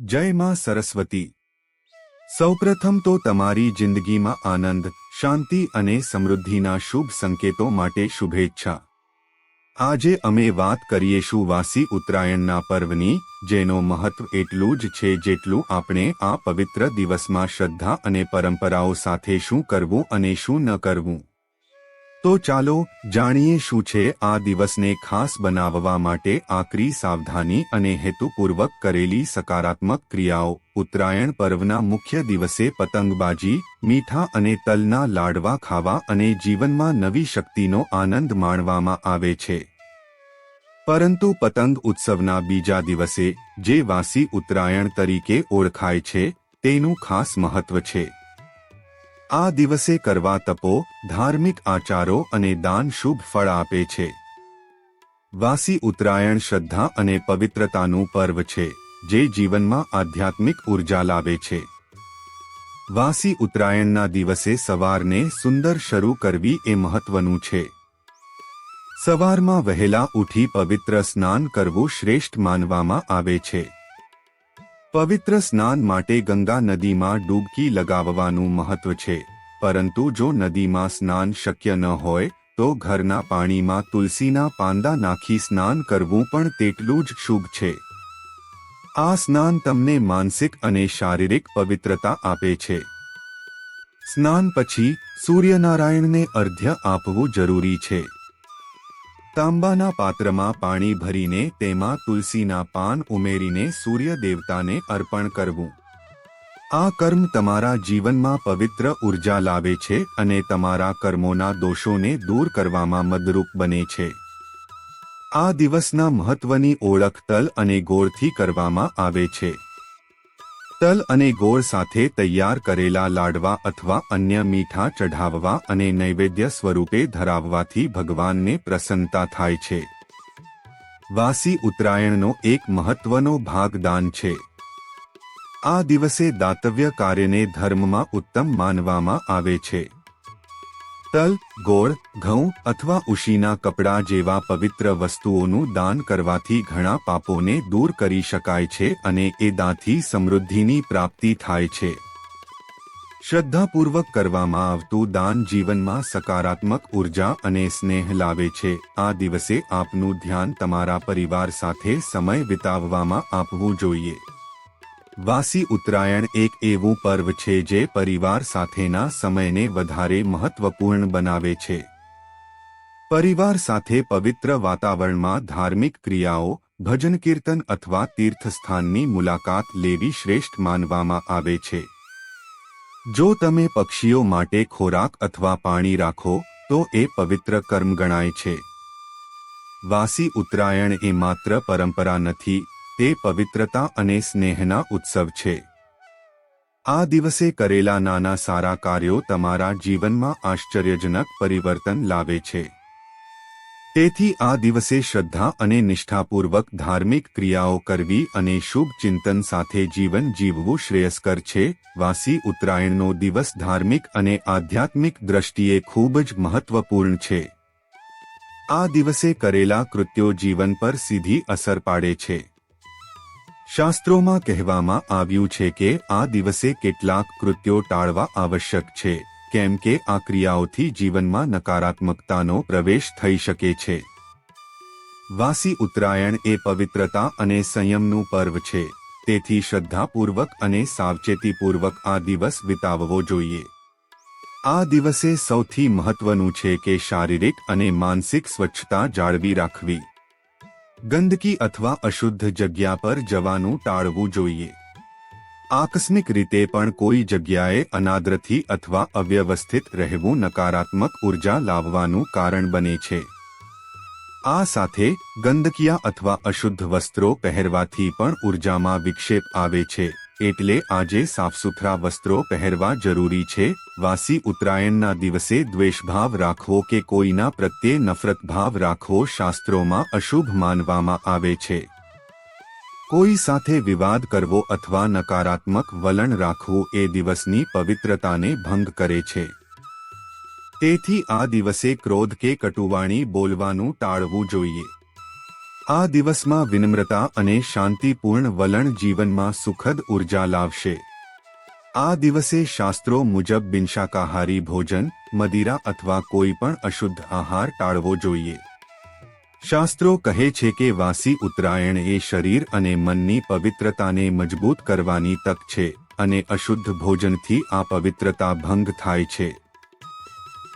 જય માં સરસ્વતી. સૌપ્રથમ તો તમારી જિંદગીમાં આનંદ, શાંતિ અને સમૃદ્ધિના શુભ સંકેતો માટે શુભેચ્છા. આજે અમે વાત કરીએશું વાસી ઉત્તરાયણના પર્વની, જેનો મહત્વ એટલું જ છે જેટલું આપણે આ પવિત્ર દિવસમાં શ્રદ્ધા અને પરંપરાઓ સાથે શું કરવું અને શું ન કરવું. તો ચાલો જાણીએ શું છે આ દિવસને ખાસ બનાવવા માટે આકરી સાવધાની અને હેતુપૂર્વક કરેલી સકારાત્મક ક્રિયાઓ. ઉત્તરાયણ પર્વના મુખ્ય દિવસે પતંગબાજી, મીઠા અને તલના લાડવા ખાવા અને જીવનમાં નવી શક્તિનો આનંદ માણવામાં આવે છે. પરંતુ પતંગ ઉત્સવના બીજા દિવસે, જે વાસી ઉત્તરાયણ તરીકે ઓળખાય છે, તેનું ખાસ મહત્વ છે. આ દિવસે કરવા તપો, ધાર્મિક આચારો અને દાન શુભ ફળ આપે છે. વાસી ઉત્તરાયણ શ્રદ્ધા અને પવિત્રતાનું પર્વ છે, જે જીવનમાં આધ્યાત્મિક ઊર્જા લાવે છે. વાસી ઉત્તરાયણના દિવસે સવારને સુંદર શરૂ કરવી એ મહત્વનું છે. સવારમાં વહેલા ઉઠી પવિત્ર સ્નાન કરવું શ્રેષ્ઠ માનવામાં આવે છે. પવિત્ર સ્નાન માટે ગંગા નદીમાં ડૂબકી લગાવવાનું મહત્વ છે. પરંતુ જો નદીમાં સ્નાન શક્ય ન હોય, તો ઘરના પાણીમાં તુલસીના પાંદા નાખી સ્નાન કરવું પણ તેટલું જ શુભ છે. આ સ્નાન તમને માનસિક અને શારીરિક પવિત્રતા આપે છે. સ્નાન પછી સૂર્યનારાયણને અર્ધ્ય આપવું જરૂરી છે. તાંબાના પાત્રમાં પાણી ભરીને તેમાં તુલસીના પાન ઉમેરીને સૂર્ય દેવતાને અર્પણ કરવું. આ કર્મ તમારા જીવનમાં પવિત્ર ઊર્જા લાવે છે અને તમારા કર્મોના દોષોને દૂર કરવામાં મદરૂપ બને છે. આ દિવસના મહત્વની ઓળખ તલ અને ગોળથી કરવામાં આવે છે. તલ અને ગોળ સાથે તૈયાર કરેલા લાડવા અથવા અન્ય મીઠા ચઢાવવા અને નૈવેદ્ય સ્વરૂપે ધરાવવાથી ભગવાનને પ્રસન્નતા થાય છે. વાસી ઉત્તરાયણનો એક મહત્વનો ભાગદાન છે. આ દિવસે દાતવ્ય કાર્યને ધર્મમાં ઉત્તમ માનવામાં આવે છે. તલ, ગોળ, ઘઉં અથવા ઉશીના કપડાં જેવા પવિત્ર વસ્તુઓનું દાન કરવાથી ઘણા પાપોને દૂર કરી શકાય છે અને એ દાંથી સમૃદ્ધિની પ્રાપ્તિ થાય છે. શ્રદ્ધાપૂર્વક કરવામાં આવતું દાન જીવનમાં સકારાત્મક ઊર્જા અને સ્નેહ લાવે છે. આ દિવસે આપનું ધ્યાન તમારા પરિવાર સાથે સમય વિતાવવામાં આપવું જોઈએ. વાસી ઉત્તરાયણ એક એવું પર્વ છે જે પરિવાર સાથેના સમયને વધારે મહત્વપૂર્ણ બનાવે છે. પરિવાર સાથે પવિત્ર વાતાવરણમાં ધાર્મિક ક્રિયાઓ, ભજન કીર્તન અથવા તીર્થસ્થાનની મુલાકાત લેવી શ્રેષ્ઠ માનવામાં આવે છે. જો તમે પક્ષીઓ માટે ખોરાક અથવા પાણી રાખો, તો એ પવિત્ર કર્મ ગણાય છે. વાસી ઉત્તરાયણ એ માત્ર પરંપરા નથી તે પવિત્રતા અને સ્નેહના ઉત્સવ છે. આ દિવસે કરેલા નાના સારા કાર્યો તમારા જીવનમાં આશ્ચર્યજનક પરિવર્તન લાવે છે. તેથી આ દિવસે શ્રદ્ધા અને નિષ્ઠાપૂર્વક ધાર્મિક ક્રિયાઓ કરવી અને શુભ ચિંતન સાથે જીવન જીવવું શ્રેયસ્કર છે. વાસી ઉત્તરાયણનો દિવસ ધાર્મિક અને આધ્યાત્મિક દ્રષ્ટિએ ખૂબ જ મહત્વપૂર્ણ છે. આ દિવસે કરેલા કૃત્યો જીવન પર સીધી અસર પાડે છે. શાસ્ત્રોમાં કહેવામાં આવ્યું છે કે આ દિવસે કેટલાક કૃત્યો ટાળવા આવશ્યક છે, કેમ કે આ ક્રિયાઓથી જીવનમાં નકારાત્મકતાનો પ્રવેશ થઈ શકે છે. વાસી ઉત્તરાયણ એ પવિત્રતા અને સંયમનું પર્વ છે, તેથી શ્રદ્ધાપૂર્વક અને સાવચેતીપૂર્વક આ દિવસ વિતાવવો જોઈએ. આ દિવસે સૌથી મહત્વનું છે કે શારીરિક અને માનસિક સ્વચ્છતા જાળવી રાખવી. ગંદકી અથવા અશુદ્ધ જગ્યા પર જવાનું ટાળવું જોઈએ. આકસ્મિક રીતે પણ કોઈ જગ્યાએ અનાદ્રથી અથવા અવ્યવસ્થિત રહેવું નકારાત્મક ઊર્જા લાવવાનું કારણ બને છે. આ સાથે ગંદકીયા અથવા અશુદ્ધ વસ્ત્રો પહેરવાથી પણ ઉર્જામાં વિક્ષેપ આવે છે. એટલે આજે સાફસુથરા વસ્ત્રો પહેરવા જરૂરી છે. વાસી ઉત્તરાયણના દિવસે દ્વેષભાવ રાખવો કે કોઈના પ્રત્યે નફરત ભાવ રાખવો શાસ્ત્રોમાં અશુભ માનવામાં આવે છે. કોઈ સાથે વિવાદ કરવો અથવા નકારાત્મક વલણ રાખવું એ દિવસની પવિત્રતાને ભંગ કરે છે. તેથી આ દિવસે ક્રોધ કે કટુવાણી બોલવાનું ટાળવું જોઈએ. આ દિવસમાં વિનમ્રતા અને શાંતિપૂર્ણ વલણ જીવનમાં સુખદ ઊર્જા લાવશે. આ દિવસે શાસ્ત્રો મુજબ બિનશાકાહારી ભોજન, મદિરા અથવા કોઈ પણ અશુદ્ધ આહાર ટાળવો જોઈએ. શાસ્ત્રો કહે છે કે વાસી ઉત્તરાયણ એ શરીર અને મનની પવિત્રતાને મજબૂત કરવાની તક છે અને અશુદ્ધ ભોજનથી આ પવિત્રતા ભંગ થાય છે.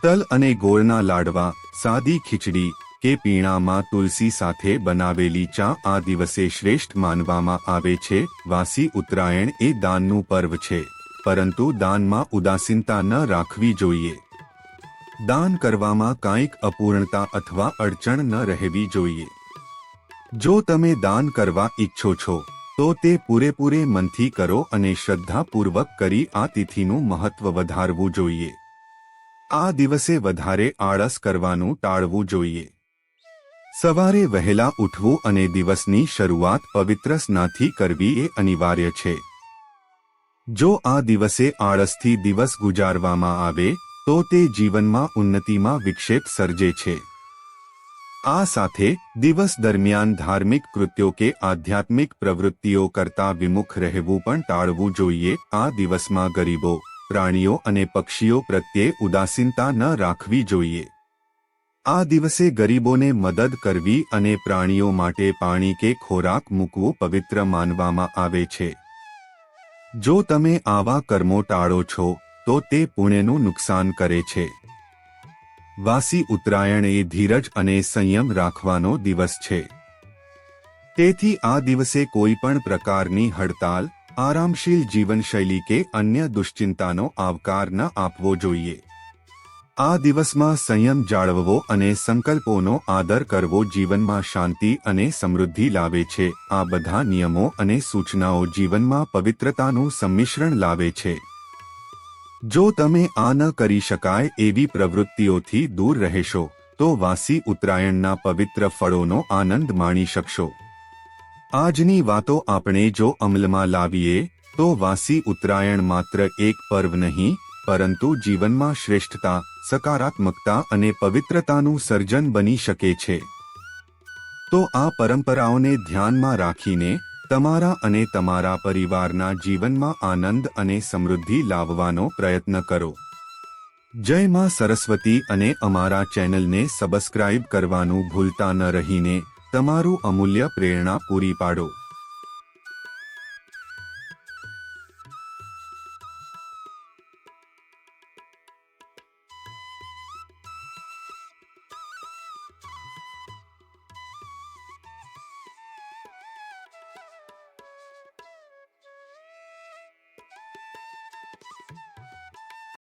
તલ અને ગોળના લાડવા, સાદી ખીચડી કે પીણામાં તુલસી સાથે બનાવેલી ચા આ દિવસે શ્રેષ્ઠ માનવામાં આવે છે. વાસી ઉત્તરાયણ એ દાનનું પર્વ છે, પરંતુ દાનમાં ઉદાસીનતા ન રાખવી જોઈએ. દાન કરવામાં કાંઈક અપૂર્ણતા અથવા અડચણ ન રહેવી જોઈએ. જો તમે દાન કરવા ઈચ્છો છો, તો તે પૂરેપૂરે મનથી કરો અને શ્રદ્ધાપૂર્વક કરી આ તિથિનું મહત્વ વધારવું જોઈએ. આ દિવસે વધારે આળસ કરવાનું ટાળવું જોઈએ. સવારે વહેલા ઉઠવું અને દિવસની શરૂઆત પવિત્ર સ્નાથી કરવી એ અનિવાર્ય છે. જો આ દિવસે આળસથી દિવસ ગુજારવામાં આવે, તો તે જીવનમાં ઉન્નતિમાં વિક્ષેપ સર્જે છે. આ સાથે, દિવસ દરમિયાન ધાર્મિક કૃત્યો કે આધ્યાત્મિક પ્રવૃત્તિઓ કરતા વિમુખ રહેવું પણ ટાળવું જોઈએ. આ દિવસમાં ગરીબો, પ્રાણીઓ અને પક્ષીઓ પ્રત્યે ઉદાસીનતા ન રાખવી જોઈએ. આ દિવસે ગરીબોને મદદ કરવી અને પ્રાણીઓ માટે પાણી કે ખોરાક મૂકવું પવિત્ર માનવામાં આવે છે. જો તમે આવા કર્મો ટાળો છો, તો તે પુણ્યનું નુકસાન કરે છે. વાસી ઉત્તરાયણ એ ધીરજ અને સંયમ રાખવાનો દિવસ છે. તેથી આ દિવસે કોઈ પણ પ્રકારની હડતાલ, આરામશીલ જીવનશૈલી કે અન્ય દુશ્ચિંતાનો આવકાર ન આપવો જોઈએ. આ દિવસમાં સંયમ જાળવવો અને સંકલ્પોનો આદર કરવો જીવનમાં શાંતિ અને સમૃદ્ધિ લાવે છે. આ બધા નિયમો અને સૂચનાઓ જીવનમાં પવિત્રતાનું સંમિશ્રણ લાવે છે. જો તમે આ ન કરી શકાય એવી પ્રવૃત્તિઓથી દૂર રહેશો, તો વાસી ઉત્તરાયણના પવિત્ર ફળોનો આનંદ માણી શકશો. આજની વાતો આપણે જો અમલમાં લાવીએ, તો વાસી ઉત્તરાયણ માત્ર એક પર્વ નહીં પરંતુ જીવનમાં શ્રેષ્ઠતા, સકારાત્મકતા અને પવિત્રતાનું સર્જન બની શકે છે. તો આ પરંપરાઓને ધ્યાનમાં રાખીને તમારા અને તમારા પરિવારના જીવનમાં આનંદ અને સમૃદ્ધિ લાવવાનો પ્રયત્ન કરો. જય માં સરસ્વતી અને અમારા ચેનલને સબસ્ક્રાઇબ કરવાનું ભૂલતા ન રહીને તમારું અમૂલ્ય પ્રેરણા પૂરી પાડો.